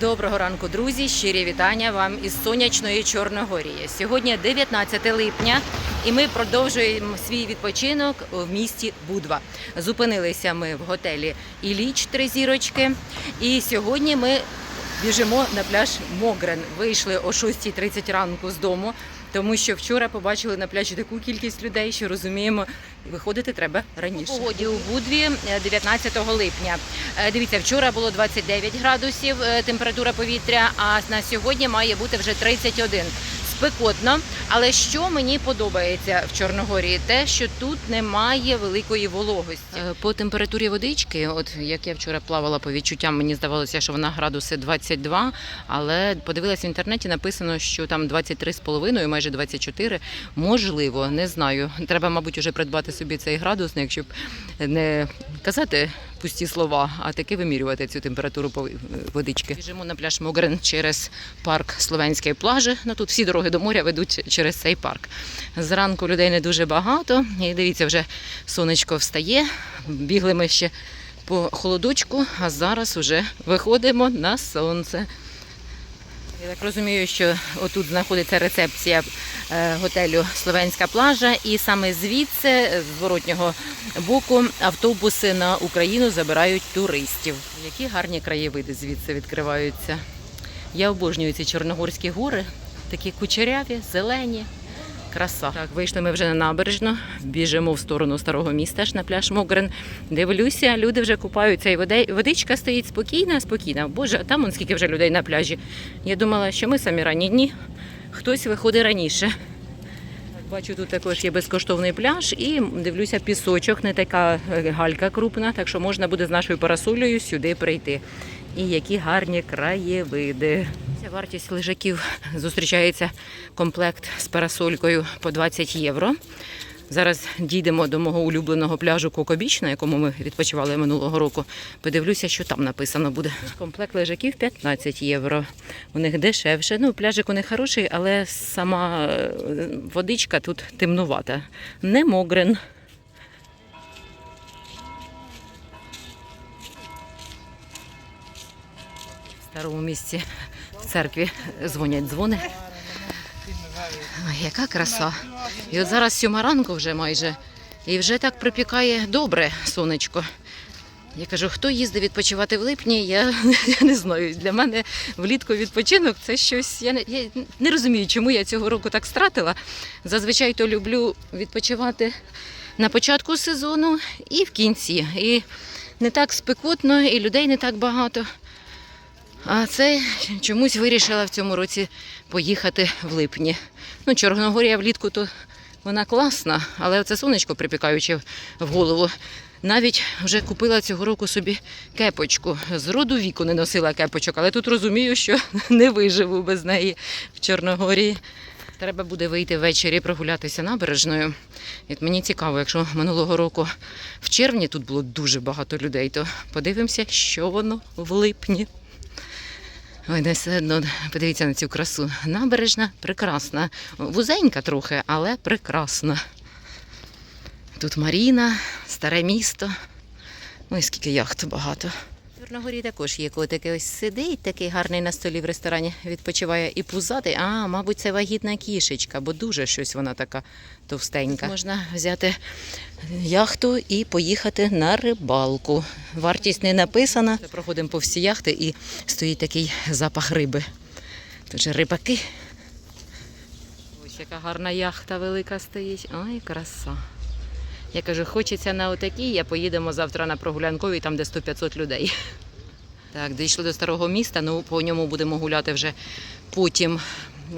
Доброго ранку, друзі! Щирі вітання вам із сонячної Чорногорії. Сьогодні 19 липня, і ми продовжуємо свій відпочинок в місті Будва. Зупинилися ми в готелі Іліч три зірочки. І сьогодні ми біжимо на пляж Могрен. Вийшли о 6.30 ранку з дому. Тому що вчора побачили на пляжі таку кількість людей, що розуміємо, виходити треба раніше. По Погоді у Будві е, 19 липня. Е, Дивіться, вчора було 29 градусів е, температура повітря, а на сьогодні має бути вже 31. Спекотно, але що мені подобається в Чорногорії, те, що тут немає великої вологості. Е, По температурі водички, от як я вчора плавала по відчуттям, мені здавалося, що вона градуси 22, але подивилась в інтернеті, написано, що там 23,5, майже 24. Можливо, не знаю. Треба, мабуть, уже придбати собі цей градусник, якщо б не казати пусті слова, а таки вимірювати цю температуру пов- водички. Біжимо на пляж Могрен через парк Словенської плажі. Ну тут всі дороги до моря ведуть через цей парк. Зранку людей не дуже багато. І дивіться, вже сонечко встає. Бігли ми ще по холодочку, а зараз вже виходимо на сонце. Я так розумію, що отут знаходиться рецепція е, готелю Словенська плажа, і саме звідси, з зворотнього боку, автобуси на Україну забирають туристів. Які гарні краєвиди звідси відкриваються. Я обожнюю ці чорногорські гори, такі кучеряві, зелені. Краса. Так, вийшли ми вже на набережну, біжимо в сторону старого міста ж на пляж Могрен. Дивлюся, люди вже купаються, і водичка стоїть спокійна, спокійна. Боже, а там он скільки вже людей на пляжі. Я думала, що ми самі ранні дні. Хтось виходить раніше. Бачу, тут також є безкоштовний пляж і дивлюся, пісочок, не така е, галька крупна, так що можна буде з нашою парасолею сюди прийти. І які гарні краєвиди. Вартість лежаків зустрічається комплект з парасолькою по 20 євро. Зараз дійдемо до мого улюбленого пляжу Кокобіч, на якому ми відпочивали минулого року. Подивлюся, що там написано буде. Комплект лежаків 15 євро. У них дешевше. Ну, пляжик у них хороший, але сама е, водичка тут темнувата. Не могрен. В старому місці церкві дзвонять дзвони. Ой, яка краса. І от зараз сьома ранку вже майже. І вже так припікає добре сонечко. Я кажу, хто їздить відпочивати в липні, я, я не знаю. Для мене влітку відпочинок це щось. Я не, я не розумію, чому я цього року так стратила. Зазвичай то люблю відпочивати на початку сезону і в кінці. І не так спекотно, і людей не так багато. А це чомусь вирішила в цьому році поїхати в липні. Ну, Чорногорія влітку то вона класна, але це сонечко припікаючи в голову. Навіть вже купила цього року собі кепочку. З роду віку не носила кепочок, але тут розумію, що не виживу без неї в Чорногорії. Треба буде вийти ввечері прогулятися набережною. І мені цікаво, якщо минулого року в червні тут було дуже багато людей, то подивимося, що воно в липні. Ой, не все одно подивіться на цю красу. Набережна прекрасна. Вузенька трохи, але прекрасна. Тут Маріна, старе місто. Ой, скільки яхт багато. В Чорногорії також є котики. Ось сидить такий гарний на столі в ресторані, відпочиває і пузатий. А, мабуть, це вагітна кішечка, бо дуже щось вона така товстенька. Можна взяти яхту і поїхати на рибалку. Вартість не написана. Проходимо по всі яхти і стоїть такий запах риби. Же рибаки. Ось яка гарна яхта велика стоїть. Ой, краса. Я кажу, хочеться на отакій, а поїдемо завтра на прогулянковій, там де 100-500 людей. Так, дійшли до старого міста, ну по ньому будемо гуляти вже потім.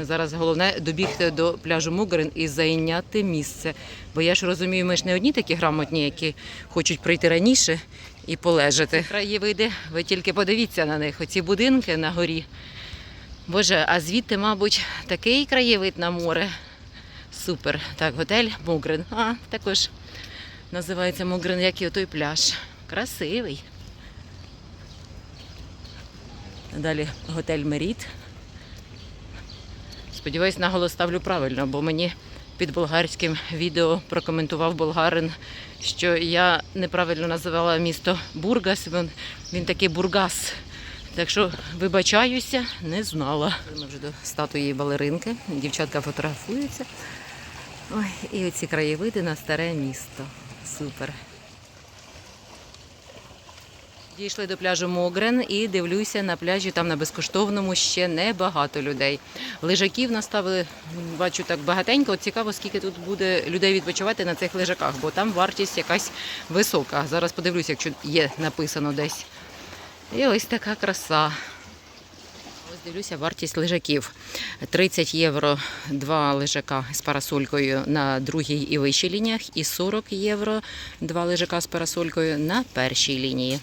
Зараз головне добігти до пляжу Мугарин і зайняти місце. Бо я ж розумію, ми ж не одні такі грамотні, які хочуть прийти раніше і полежати. Краєвиди, ви тільки подивіться на них, оці будинки на горі. Боже, а звідти, мабуть, такий краєвид на море. Супер. Так, готель Мугрин. А, також називається Мугрин, як і той пляж. Красивий. Далі готель Меріт. Сподіваюсь, наголос ставлю правильно, бо мені під болгарським відео прокоментував болгарин, що я неправильно називала місто Бургас. Він, він такий Бургас. Так що вибачаюся, не знала. Ми вже до статуї балеринки. Дівчатка фотографуються. Ой, і оці краєвиди на старе місто. Супер. Дійшли до пляжу Могрен і дивлюся на пляжі. Там на безкоштовному ще небагато людей. Лежаків наставили, бачу так багатенько. Цікаво, скільки тут буде людей відпочивати на цих лежаках, бо там вартість якась висока. Зараз подивлюся, якщо є написано десь. І ось така краса. Дивлюся, вартість лежаків. 30 євро два лежака з парасолькою на другій і вищій лініях, і 40 євро два лежака з парасолькою на першій лінії.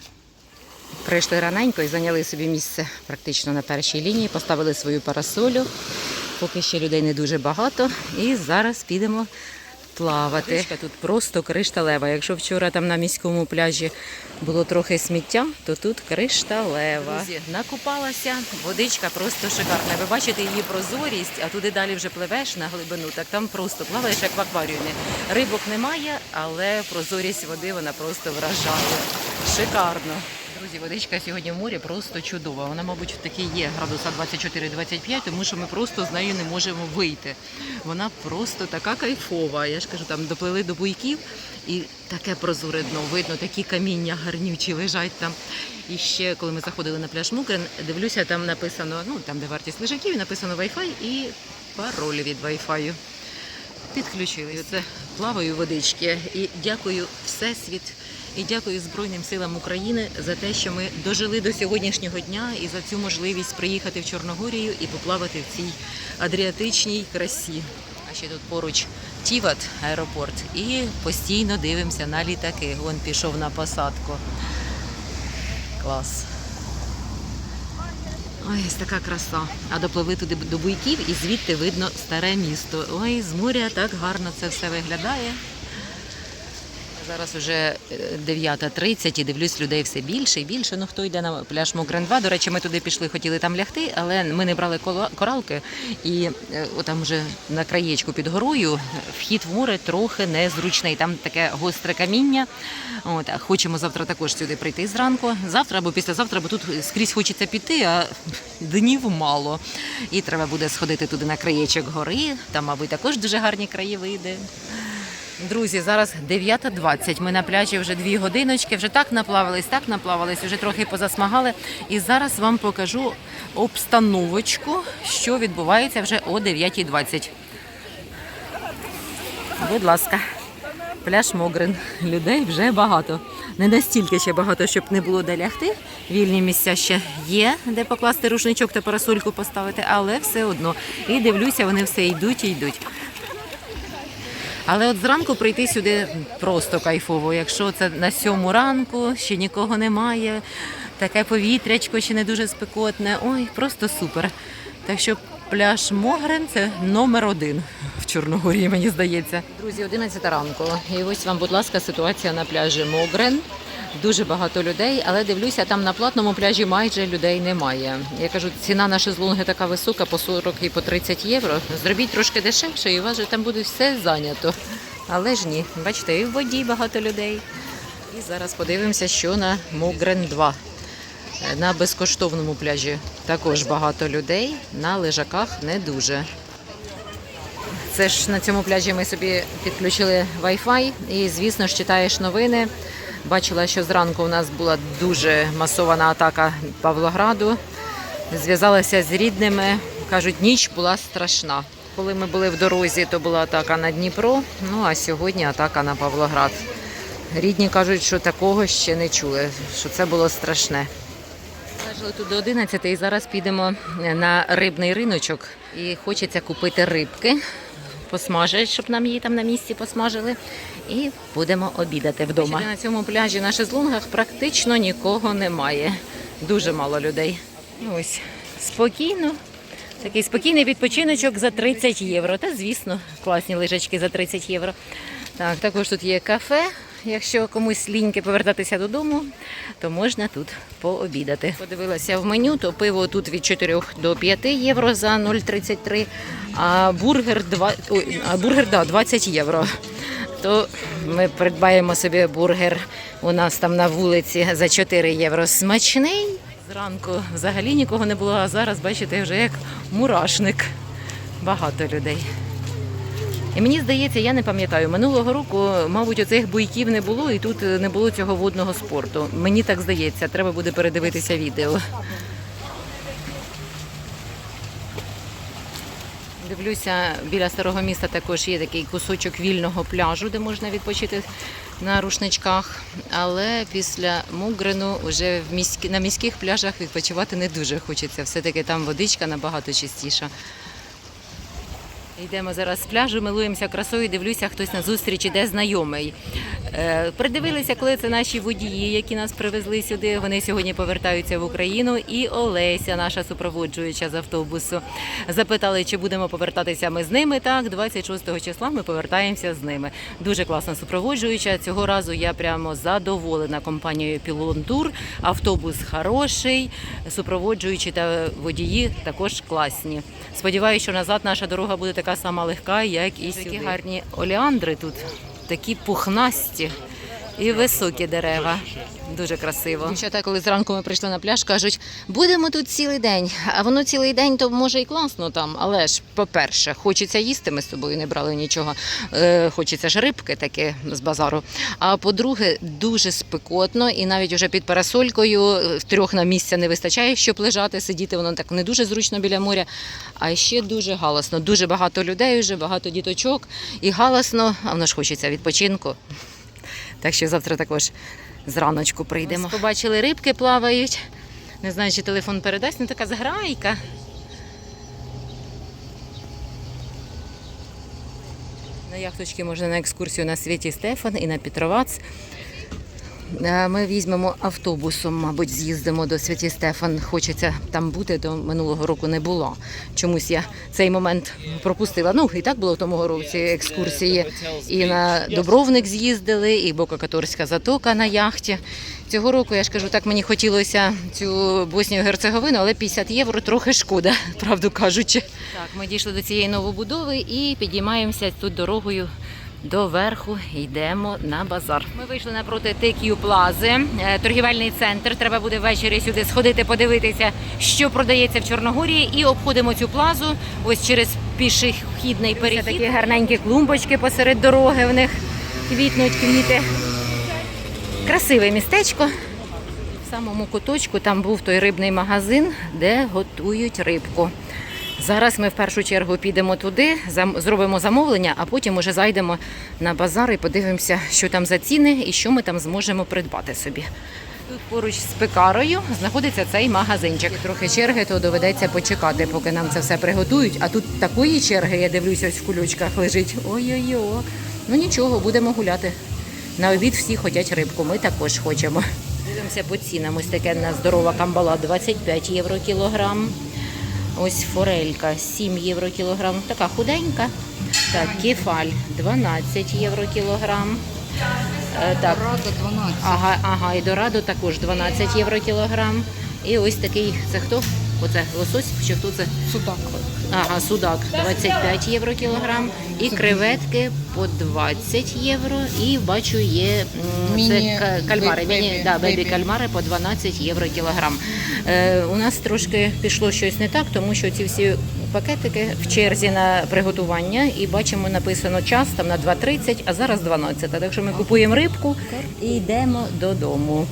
Прийшли раненько і зайняли собі місце практично на першій лінії, поставили свою парасолю. Поки ще людей не дуже багато. І зараз підемо плавати. Водичка тут просто кришталева. Якщо вчора там на міському пляжі було трохи сміття, то тут кришталева. Друзі, накупалася, водичка просто шикарна. Ви бачите її прозорість, а туди далі вже пливеш на глибину, так там просто плаваєш як в акваріумі. Рибок немає, але прозорість води вона просто вражає. Шикарно. Друзі, водичка сьогодні в морі просто чудова. Вона, мабуть, таки є градуса 24-25, тому що ми просто з нею не можемо вийти. Вона просто така кайфова. Я ж кажу, там доплили до буйків і таке прозоре дно. Видно, такі каміння гарнючі лежать там. І ще, коли ми заходили на пляж Мукрен, дивлюся, там написано, ну там де вартість лежаків, написано Wi-Fi і пароль від Wi-Fi. Підключили. І Оце плаваю водички. І дякую Всесвіт. І дякую Збройним силам України за те, що ми дожили до сьогоднішнього дня і за цю можливість приїхати в Чорногорію і поплавати в цій адріатичній красі. А ще тут поруч Тіват аеропорт. І постійно дивимося на літаки. Вон пішов на посадку. Клас. Ой, ось така краса. А допливли туди до буйків і звідти видно старе місто. Ой, з моря так гарно це все виглядає. Зараз вже 9.30 і дивлюсь, людей все більше і більше. Ну хто йде на пляж Мокрен 2. До речі, ми туди пішли, хотіли там лягти, але ми не брали коралки. І е, отам вже на краєчку під горою вхід в море трохи незручний. Там таке гостре каміння. От, хочемо завтра також сюди прийти зранку. Завтра або післязавтра, бо тут скрізь хочеться піти, а днів мало. І треба буде сходити туди на краєчок гори. Там, мабуть, також дуже гарні краєвиди. Друзі, зараз 9.20. Ми на пляжі вже дві годиночки, вже так наплавались, так наплавались, вже трохи позасмагали. І зараз вам покажу обстановочку, що відбувається вже о 9.20. Будь ласка, пляж Могрин. Людей вже багато. Не настільки ще багато, щоб не було де лягти. Вільні місця ще є, де покласти рушничок та парасольку поставити, але все одно. І дивлюся, вони все йдуть і йдуть. Але от зранку прийти сюди просто кайфово. Якщо це на сьому ранку, ще нікого немає, таке повітрячко ще не дуже спекотне. Ой, просто супер. Так що пляж Могрен це номер один в Чорногорії, мені здається. Друзі, 11 ранку. І ось вам, будь ласка, ситуація на пляжі Могрен. Дуже багато людей, але дивлюся, там на платному пляжі майже людей немає. Я кажу, ціна на шезлонги така висока, по 40 і по 30 євро. Зробіть трошки дешевше, і у вас же там буде все зайнято. Але ж ні, бачите, і в воді багато людей. І зараз подивимося, що на Могрен 2. На безкоштовному пляжі також багато людей, на лежаках не дуже. Це ж на цьому пляжі ми собі підключили Wi-Fi і, звісно ж, читаєш новини. Бачила, що зранку у нас була дуже масована атака Павлограду. Зв'язалася з рідними. Кажуть, ніч була страшна. Коли ми були в дорозі, то була атака на Дніпро. Ну а сьогодні атака на Павлоград. Рідні кажуть, що такого ще не чули, що це було страшне. Жили тут до 11 і зараз підемо на рибний риночок. І хочеться купити рибки, посмажити, щоб нам її там на місці посмажили. І будемо обідати вдома. На цьому пляжі на шезлунгах практично нікого немає. Дуже мало людей. Ну, Ось спокійно. Такий спокійний відпочиночок за 30 євро. Та звісно, класні лежачки за 30 євро. Так, також тут є кафе. Якщо комусь ліньки повертатися додому, то можна тут пообідати. Подивилася в меню, то пиво тут від 4 до 5 євро за 0,33, а бургер, 2, ой, бургер да, 20 євро. То ми придбаємо собі бургер у нас там на вулиці за 4 євро смачний. Зранку взагалі нікого не було, а зараз, бачите, вже як мурашник. Багато людей. І мені здається, я не пам'ятаю, минулого року, мабуть, оцих буйків не було, і тут не було цього водного спорту. Мені так здається, треба буде передивитися відео. Дивлюся, біля старого міста також є такий кусочок вільного пляжу, де можна відпочити на рушничках. Але після Мугрену вже в міські, на міських пляжах відпочивати не дуже хочеться. Все-таки там водичка набагато чистіша. Йдемо зараз з пляжу, милуємося красою, дивлюся, хтось на зустріч іде знайомий. Е, придивилися, коли це наші водії, які нас привезли сюди. Вони сьогодні повертаються в Україну. І Олеся, наша супроводжуюча з автобусу. Запитали, чи будемо повертатися ми з ними. Так, 26 числа ми повертаємося з ними. Дуже класна супроводжуюча. Цього разу я прямо задоволена компанією Пілон Тур. Автобус хороший, супроводжуючі та водії також класні. Сподіваюся, що назад наша дорога буде така сама легка, як і сюди. Такі гарні оліандри тут, такі пухнасті і високі дерева. Дуже красиво. Дівчата, коли зранку ми прийшли на пляж, кажуть, будемо тут цілий день. А воно цілий день, то може і класно там. Але ж, по-перше, хочеться їсти. Ми з собою не брали нічого. Е, хочеться ж рибки таке з базару. А по-друге, дуже спекотно, і навіть уже під парасолькою е, трьох на місця не вистачає, щоб лежати, сидіти. Воно так не дуже зручно біля моря. А ще дуже галасно. Дуже багато людей, вже багато діточок. І галасно, а воно ж хочеться відпочинку. Так що завтра також зраночку прийдемо. Ось Побачили, рибки плавають. Не знаю, чи телефон передасть, ну така зграйка. На яхточки можна на екскурсію на світі Стефан і на Петровац. Е, Ми візьмемо автобусом, мабуть, з'їздимо до Святі Стефан. Хочеться там бути, до минулого року не було. Чомусь я цей момент пропустила. Ну, і так було в тому році екскурсії. І на Добровник з'їздили, і Бока-Каторська затока на яхті. Цього року, я ж кажу, так мені хотілося цю Боснію Герцеговину, але 50 євро трохи шкода, правду кажучи. Так, ми дійшли до цієї новобудови і підіймаємося тут дорогою до верху йдемо на базар. Ми вийшли напроти TQ Плази, е, торгівельний центр. Треба буде ввечері сюди сходити, подивитися, що продається в Чорногорії, і обходимо цю плазу ось через пішохідний перехід. Такі гарненькі клумбочки посеред дороги. В них квітнуть квіти. Красиве містечко. В самому куточку там був той рибний магазин, де готують рибку. Зараз ми в першу чергу підемо туди, зробимо замовлення, а потім уже зайдемо на базар і подивимося, що там за ціни і що ми там зможемо придбати собі. Тут поруч з пекарою знаходиться цей магазинчик. Трохи черги, то доведеться почекати, поки нам це все приготують. А тут такої черги, я дивлюся, ось в кулючках лежить. Ой-ой-ой. Ну нічого, будемо гуляти. На обід всі хочуть рибку, ми також хочемо. Дивимося по цінам. Ось таке на здорова камбала 25 євро кілограм. Ось форелька 7 євро кілограм. Така худенька. Так, кефаль 12 євро кілограм. Е, Так, ага, ага, і дорадо також 12 євро кілограм. І ось такий, це хто? Оце лосось чи хто це? Судак. Ага, судак 25 євро кілограм. І креветки по 20 євро. І бачу, є м, це Міні- кальмари. бей- Міні, да, бейбі. кальмари по 12 євро кілограм. Е, у нас трошки пішло щось не так, тому що ці всі пакетики в черзі на приготування і бачимо написано час там на 2.30, а зараз 12. Так що ми купуємо рибку і йдемо додому.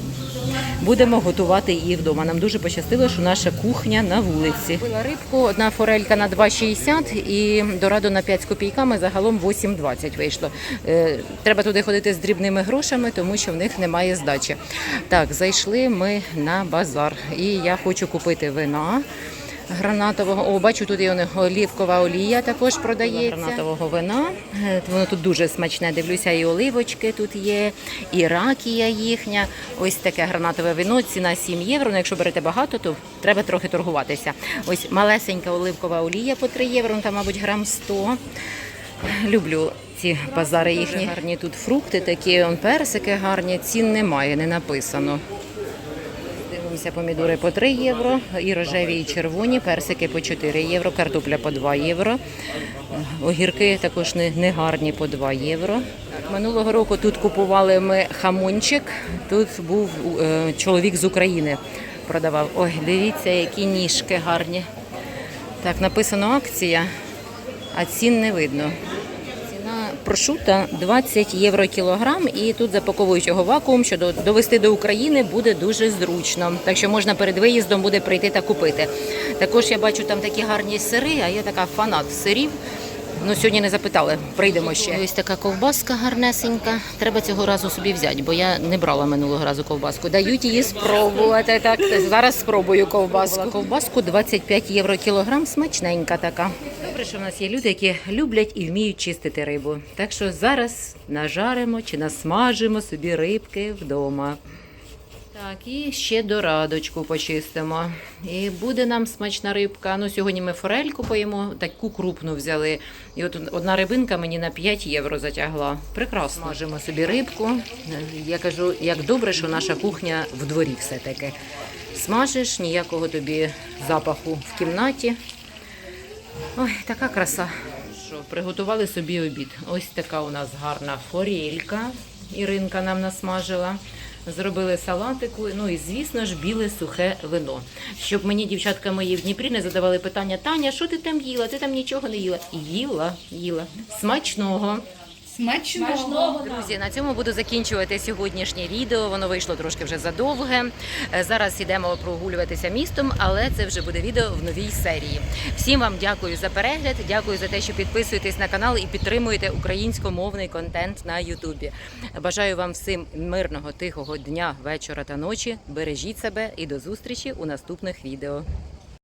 Будемо готувати її вдома. Нам дуже пощастило, що наша кухня на вулиці. Була рибку, одна форелька на 2,60 і дорадо на 5 з копійками, загалом 8,20 вийшло. Е, Треба туди ходити з дрібними грошами, тому що в них немає здачі. Так, зайшли ми на базар. І я хочу купити вина. Гранатового, о, бачу, тут і олівкова олія також продається. Гранатового вина. Е, Воно тут дуже смачне. Дивлюся, і оливочки тут є, і ракія їхня. Ось таке гранатове вино. Ціна 7 євро. Ну, якщо берете багато, то треба трохи торгуватися. Ось малесенька оливкова олія по 3 євро, ну, там, мабуть, грам 100. Люблю ці базари їхні. Гарні тут фрукти, такі он персики гарні. Цін немає, не написано. Дивимося, помідори по 3 євро, і рожеві, і червоні, персики по 4 євро, картопля по 2 євро. Огірки також не, не гарні по 2 євро. Минулого року тут купували ми хамончик. Тут був е, чоловік з України. продавав. Ой, дивіться, які ніжки гарні. Так, написано акція, а цін не видно. Прошута 20 євро кілограм, і тут запаковують його вакуум, що довести до України буде дуже зручно. Так що можна перед виїздом буде прийти та купити. Також я бачу там такі гарні сири, а я така фанат сирів. Ну, сьогодні не запитали, прийдемо ще. Ось така ковбаска гарнесенька. Треба цього разу собі взяти, бо я не брала минулого разу ковбаску. Дають її спробувати. Так, зараз спробую ковбаску. Ковбаску 25 євро кілограм, смачненька така. Добре, що в нас є люди, які люблять і вміють чистити рибу. Так що зараз нажаримо чи насмажимо собі рибки вдома. Так, і ще дорадочку почистимо. І буде нам смачна рибка. Ну, сьогодні ми форельку поїмо, таку крупну взяли. І от одна рибинка мені на 5 євро затягла. Прекрасно. Смажимо собі рибку. Я кажу, як добре, що наша кухня в дворі все-таки. Смажиш, ніякого тобі запаху в кімнаті. Ой, така краса. Що, приготували собі обід. Ось така у нас гарна форелька. Іринка нам насмажила. Зробили салатику, ну і звісно ж біле сухе вино. Щоб мені дівчатка мої в Дніпрі не задавали питання: Таня, що ти там їла? Ти там нічого не їла? Їла, їла. Смачного. Смачного. Друзі, на цьому буду закінчувати сьогоднішнє відео. Воно вийшло трошки вже задовге. Е, Зараз йдемо прогулюватися містом, але це вже буде відео в новій серії. Всім вам дякую за перегляд. Дякую за те, що підписуєтесь на канал і підтримуєте українськомовний контент на Ютубі. Бажаю вам всім мирного, тихого дня, вечора та ночі. Бережіть себе і до зустрічі у наступних відео.